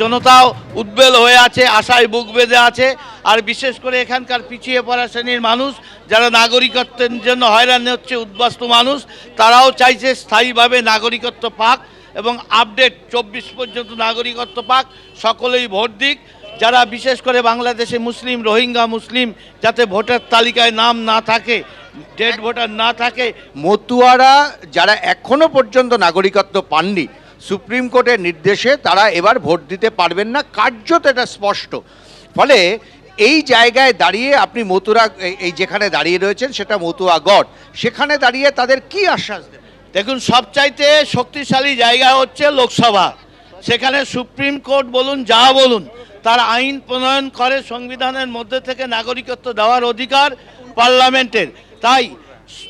জনতাও উদ্বেল হয়ে আছে, আশায় বুক বেঁধে আছে। আর বিশেষ করে এখানকার পিছিয়ে পড়া শ্রেণির মানুষ, যারা নাগরিকত্বের জন্য হয়রানি হচ্ছে উদ্বাস্তু মানুষ, তারাও চাইছে স্থায়ীভাবে নাগরিকত্ব পাক এবং আপডেট চব্বিশ পর্যন্ত নাগরিকত্ব পাক, সকলেই ভোট দিক। যারা বিশেষ করে বাংলাদেশে মুসলিম, রোহিঙ্গা মুসলিম, যাতে ভোটার তালিকায় নাম না থাকে ডেড ভোটার না থাকে, মতুয়ারা যারা এখনও পর্যন্ত নাগরিকত্ব পাননি সুপ্রিম কোর্টের নির্দেশে তারা এবার ভোট দিতে পারবেন না। কার্যত এটা স্পষ্ট। ফলে এই জায়গায় দাঁড়িয়ে আপনি মতুরা এই- যেখানে দাঁড়িয়ে রয়েছেন সেটা মতুয়া মতুয়াগড় সেখানে দাঁড়িয়ে তাদের কি আশ্বাস দেবেন? দেখুন, সবচাইতে শক্তিশালী জায়গা হচ্ছে লোকসভা। সেখানে সুপ্রিম কোর্ট বলুন, যা বলুন, তার আইন প্রণয়ন করে সংবিধানের মধ্যে থেকে নাগরিকত্ব দেওয়ার অধিকার পার্লামেন্টের। তাই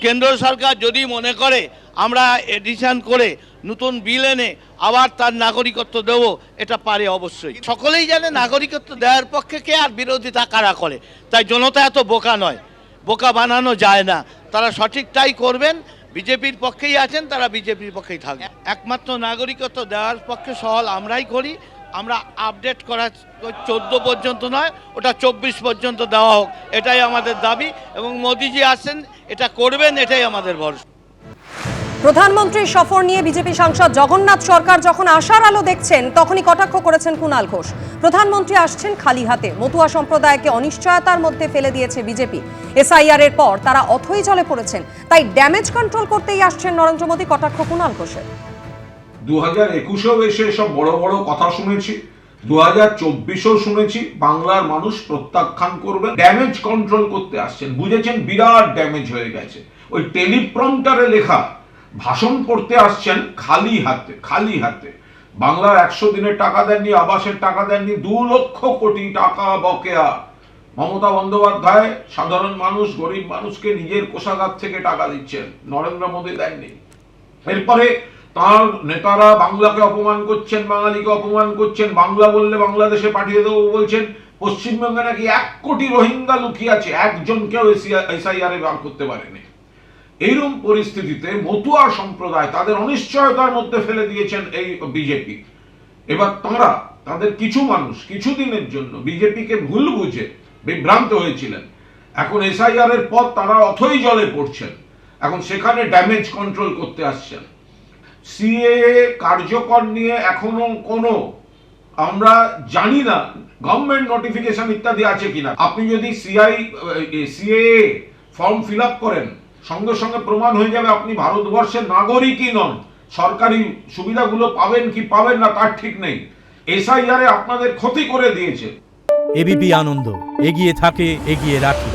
কেন্দ্র সরকার যদি মনে করে আমরা এডিশন করে নতুন বিল এনে আবার তার নাগরিকত্ব দেব, এটা পারে অবশ্যই। সকলেই জানে নাগরিকত্ব দেওয়ার পক্ষে কে আর বিরোধিতা কারা করে। তাই জনতা এত বোকা নয়। বোকা বানানো যায় না। তারা সঠিকটাই করবেন, বিজেপির পক্ষেই আছেন, তারা বিজেপির পক্ষেই থাকবে। একমাত্র নাগরিকত্ব দেওয়ার পক্ষে সহল আমরাই করি। আমরা আপডেট করা চোদ্দ পর্যন্ত নয়, ওটা চব্বিশ পর্যন্ত দেওয়া হোক, এটাই আমাদের দাবি। এবং মোদিজি আসেন, এটা করবেন, এটাই আমাদের ভরসা। প্রধানমন্ত্রীর সফর নিয়ে বিজেপি সাংসদ জগন্নাথ সরকার যখন আশার আলো দেখছেন, তখনই কটাক্ষ করেছেন কুণাল ঘোষ। প্রধানমন্ত্রী আসছেন খালি হাতে। মতুয়া সম্প্রদায়কে অনিশ্চয়তার মধ্যে ফেলে দিয়েছে বিজেপি। এসআইআর এর পর তারা অথই জলে পড়েছেন। তাই ড্যামেজ কন্ট্রোল করতেই আসছেন নরেন্দ্র মোদী, কটাক্ষ কুণাল ঘোষের। দু হাজার একুশেও এসে সব বড় বড় কথা শুনেছি। দু হাজার চব্বিশেও শুনেছি বাংলার মানুষ প্রত্যাখ্যান করবে ড্যামেজ কন্ট্রোল করতে আসছেন। বুঝেছেন, বিরাট ড্যামেজ হয়ে গেছে। ওই টেলিপ্রম্পটারে লেখা ভাষণ পড়তে আসছেন খালি হাতে খালি হাতে। বাংলার একশো দিনের টাকা দেননি, আবাসের টাকা দেননি, দু লক্ষ কোটি টাকা বকেয়া। মমতা বন্দ্যোপাধ্যায় সাধারণ মানুষ, গরিব মানুষকে নিজের কোষাগার থেকে টাকা দিচ্ছেন, নরেন্দ্র মোদী দেননি। এরপরে তার নেতারা বাংলাকে অপমান করছেন, বাঙালিকে অপমান করছেন, বাংলা বললে বাংলাদেশে পাঠিয়ে দেবো বলছেন, পশ্চিমবঙ্গে নাকি এক কোটি রোহিঙ্গা লুকিয়ে আছে, একজনকেও এসআইআর এ বার করতে পারেনি। এইরকম পরিস্থিতিতে মতুয়া সম্প্রদায় তাদের অনিশ্চয়তার মধ্যে ফেলে দিয়েছেন এই বিজেপি। এবার তাঁরা, তাদের কিছু মানুষ কিছুদিনের জন্য বিজেপিকে ভুল বুঝে বিভ্রান্ত হয়েছিলেন। এখন এসআইআর এর পর তারা অথই জলে পড়ছেন। এখন সেখানে ড্যামেজ কন্ট্রোল করতে আসছেন। সিএ কার্যকর নিয়ে এখনও কোনো আমরা জানি না গভর্নমেন্ট নোটিফিকেশন ইত্যাদি আছে কিনা। আপনি যদি CI CA form fill up করেন সঙ্গে সঙ্গে প্রমাণ হয়ে যাবে আপনি ভারতবর্ষের নাগরিকই নন। সরকারি সুবিধাগুলো পাবেন কি পাবেন না তার ঠিক নেই। এসআইআর আপনাদের ক্ষতি করে দিয়েছে। এবিপি আনন্দ, এগিয়ে থাকে, এগিয়ে রাখে।